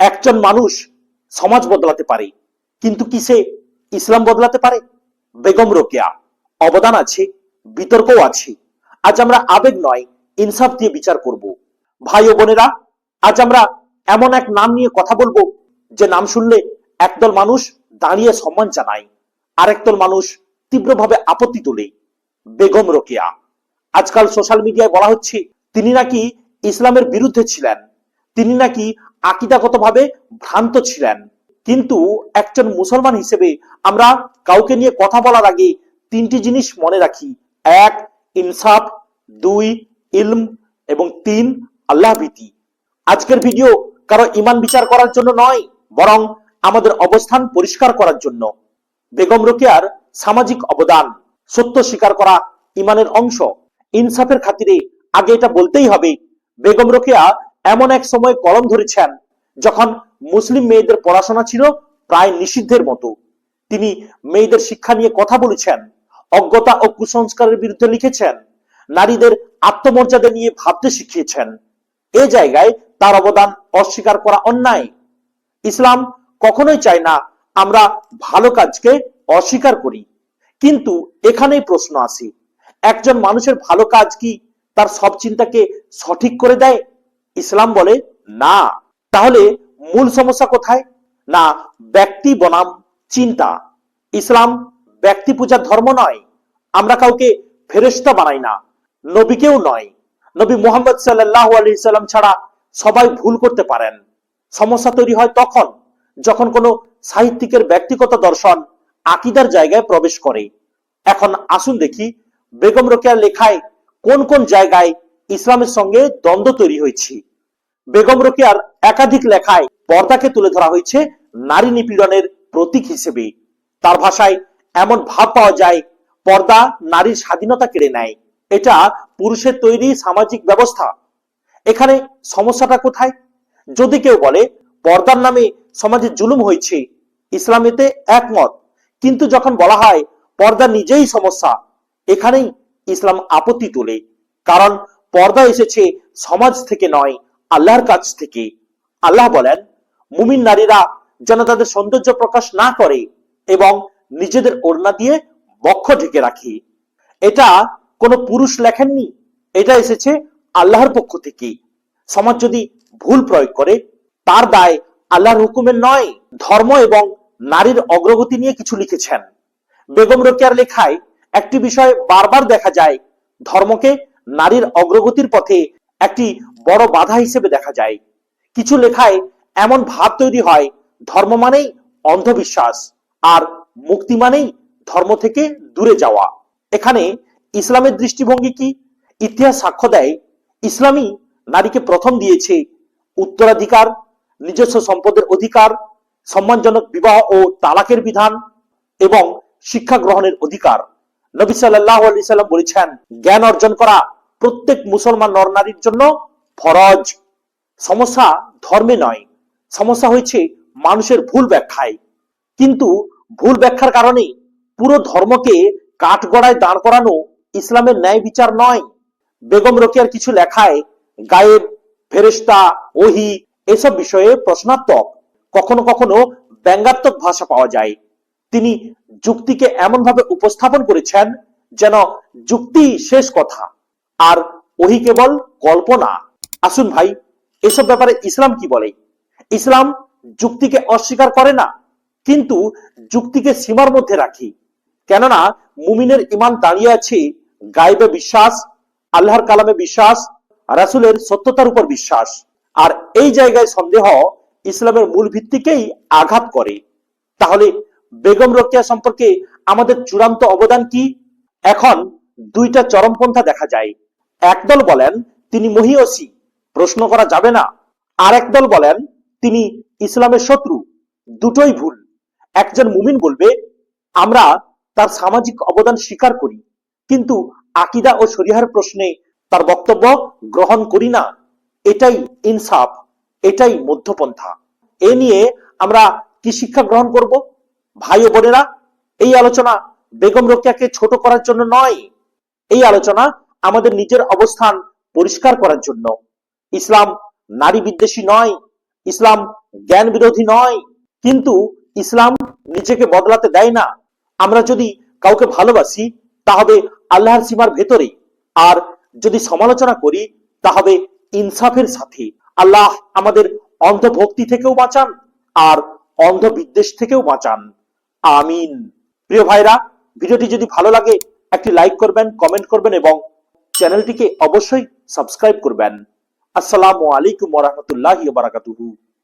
একজন মানুষ সমাজ বদলাতে পারে, কিন্তু কি সে ইসলাম বদলাতে পারে? বেগম রোকেয়া, অবদান আছে, বিতর্কও আছে। আজ আমরা আবেগ নয়, ইনসাফ দিয়ে বিচার করব। ভাই ও বোনেরা, আজ আমরা এমন এক নাম নিয়ে কথা বলব, যে নাম শুনলে একদল মানুষ দাঁড়িয়ে সম্মান জানায় আর একদল মানুষ তীব্রভাবে আপত্তি তোলে। বেগম রোকেয়া, আজকাল সোশ্যাল মিডিয়ায় বলা হচ্ছে, তিনি নাকি ইসলামের বিরুদ্ধে ছিলেন, তিনি নাকি আকিদাগতভাবে ভ্রান্ত ছিলেন। কিন্তু একজন মুসলমান হিসেবে আমরা কাউকে নিয়ে কথা বলার আগে তিনটি জিনিস মনে রাখি। এক, ইনসাফ। দুই, ইলম। এবং তিন, আল্লাহ ভীতি। আজকের ভিডিও কারও ইমান বিচার করার জন্য নয়, বরং আমাদের অবস্থান পরিষ্কার করার জন্য। বেগম রোকেয়ার সামাজিক অবদান, সত্য স্বীকার করা ইমানের অংশ। ইনসাফের খাতিরে আগে এটা বলতেই হবে, বেগম রোকেয়া এমন এক সময় কলম ধরেছেন যখন মুসলিম মেয়েদের পড়াশোনা ছিল প্রায় নিষিদ্ধের মতো। তিনি মেয়েদের শিক্ষা নিয়ে কথা বলেছেন, অজ্ঞতা ও কুসংস্কারের বিরুদ্ধে লিখেছেন, নারীদের আত্মমর্যাদা নিয়ে ভাবতে শিখিয়েছেন। এ জায়গায় তার অবদান অস্বীকার করা অন্যায়। ইসলাম কখনোই চায় না আমরা ভালো কাজকে অস্বীকার করি। কিন্তু এখানেই প্রশ্ন আসে, একজন মানুষের ভালো কাজ কি তার সব চিন্তাকে সঠিক করে দেয়? ইসলাম বলে, না। তাহলে মূল সমস্যা কোথায়? না, ব্যক্তি বনাম চিন্তা। ইসলাম ব্যক্তি পূজার ধর্ম নয়। আমরা কাউকে ফেরেশতা বানাই না। নবীকেও নয়। নবী মোহাম্মদ সাল্লাহ আলি সাল্লাম ছাড়া সবাই ভুল করতে পারেন। সমস্যা তৈরি হয় তখন, যখন কোনো সাহিত্যিকের ব্যক্তিগত দর্শন আকিদার জায়গায় প্রবেশ করে। এখন আসুন দেখি, বেগম রোকেয়ার লেখায় কোন কোন জায়গায় ইসলামের সঙ্গে দ্বন্দ্ব তৈরি হয়েছে? বেগম রোকেয়ার একাধিক লেখায় পর্দাকে তুলে ধরা হয়েছে নারী নিপীড়নের প্রতীক হিসেবে। তার ভাষায় এমন ভাব পাওয়া যায়, পর্দা নারীর স্বাধীনতা কেড়ে নেয়। এটা পুরুষের তৈরি সামাজিক ব্যবস্থা। এখানে সমস্যাটা কোথায়? যদি কেউ বলে, পর্দার নামে সমাজে জুলুম হয়েছে ইসলাম এতে একমত। কিন্তু যখন বলা হয়, পর্দা নিজেই সমস্যা, এখানেই ইসলাম আপত্তি তোলে। কারণ পর্দা এসেছে সমাজ থেকে নয় আল্লাহর কাছ থেকে আল্লাহ বলেন, মুমিন নারীরা যেন তাদের সৌন্দর্য প্রকাশ না করে এবং নিজেদের ওড়না দিয়ে বক্ষ ঢেকে রাখে। এটা কোনো পুরুষ লেখেননি, এটা এসেছে আল্লাহর পক্ষ থেকে। সমাজ যদি ভুল প্রয়োগ করে, তার দায় আল্লাহর হুকুমের নয়, ধর্ম এবং নারীর অগ্রগতি নিয়ে কিছু লিখেছেন। বেগম রোকেয়ার লেখায় একটি বিষয় বারবার দেখা যায়, ধর্মকে নারীর অগ্রগতির পথে একটি বড় বাধা হিসেবে দেখা যায়। কিছু লেখায় এমন ভাব তৈরি হয়, ধর্ম মানেই অন্ধবিশ্বাস আর মুক্তি মানেই ধর্ম থেকে দূরে যাওয়া। এখানে ইসলামের দৃষ্টিভঙ্গি কি? ইতিহাস সাক্ষ্য দেয়, ইসলামই নারীকে প্রথম দিয়েছে উত্তরাধিকার, নিজস্ব সম্পদের অধিকার, সম্মানজনক বিবাহ ও তালাকের বিধান এবং শিক্ষা গ্রহণের অধিকার। নবী সাল্লাহ আলি সাল্লাম বলেছেন, জ্ঞান অর্জন করা প্রত্যেক মুসলমান নর নারীর জন্য ফরজ। সমস্যা ধর্মে নয়। সমস্যা হয়েছে মানুষের ভুল ব্যাখ্যায়। কিন্তু ভুল ব্যাখ্যার কারণে পুরো ধর্মকে কাঠগড়ায় দাঁড় করানো ইসলামের ন্যায় বিচার নয়। বেগম রোকেয়ার কিছু লেখায়, গায়েব ফেরেস্তা ওহি এসব বিষয়ে প্রশ্নাত্মক, কখনো কখনো ব্যঙ্গাত্মক ভাষা পাওয়া যায়। তিনি যুক্তিকে এমনভাবে উপস্থাপন করেছেন যেন যুক্তি শেষ কথা। আর ওহি কেবল কল্পনা। আসুন ভাই, এসব ব্যাপারে ইসলাম কি বলে? ইসলাম যুক্তিকে অস্বীকার করে না, কিন্তু যুক্তিকে সীমার মধ্যে রাখি। কেননা, মুমিনের ইমান দাঁড়িয়ে আছে গাইবে বিশ্বাস, আল্লাহর কালামে বিশ্বাস, রাসুলের সত্যতার উপর বিশ্বাস। আর এই জায়গায় সন্দেহ ইসলামের মূল ভিত্তিকেই আঘাত করে। তাহলে বেগম রোকেয়া সম্পর্কে আমাদের চূড়ান্ত অবদান কি? এখন দুইটা চরমপন্থা দেখা যায়। একদল বলেন তিনি মহিয়সী, প্রশ্ন করা যাবে না। আর একদল বলেন তিনি ইসলামের শত্রু, দুটোই ভুল। একজন মুমিন বলবে, আমরা তার সামাজিক অবদান স্বীকার করি, কিন্তু আকিদা ও শরিয়ার প্রশ্নে তার বক্তব্য গ্রহণ করি না। এটাই ইনসাফ, এটাই মধ্যপন্থা। এ নিয়ে আমরা কি শিক্ষা গ্রহণ করব? ভাই ও বোনেরা, এই আলোচনা বেগম রোকেয়াকে ছোট করার জন্য নয়। এই আলোচনা আমাদের নিজের অবস্থান পরিষ্কার করার জন্য। ইসলাম নারী বিদ্বেষী নয়, ইসলাম জ্ঞান বিরোধী নয়, কিন্তু ইসলাম নিজেকে বদলাতে দেয় না। আমরা যদি কাউকে ভালোবাসি তা হবে আল্লাহর সীমার ভেতরে। আর যদি সমালোচনা করি তা হবে ইনসাফের সাথে। আল্লাহ আমাদের অন্ধভক্তি থেকেও বাঁচান, আর অন্ধ বিদ্বেষ থেকেও বাঁচান। আমিন। প্রিয় ভাইরা, ভিডিওটি যদি ভালো লাগে, একটি লাইক করবেন, কমেন্ট করবেন, এবং চ্যানেলটিকে অবশ্যই সাবস্ক্রাইব করবেন। আসসালামু আলাইকুম ওয়া রাহমাতুল্লাহি ওয়া বারাকাতুহু।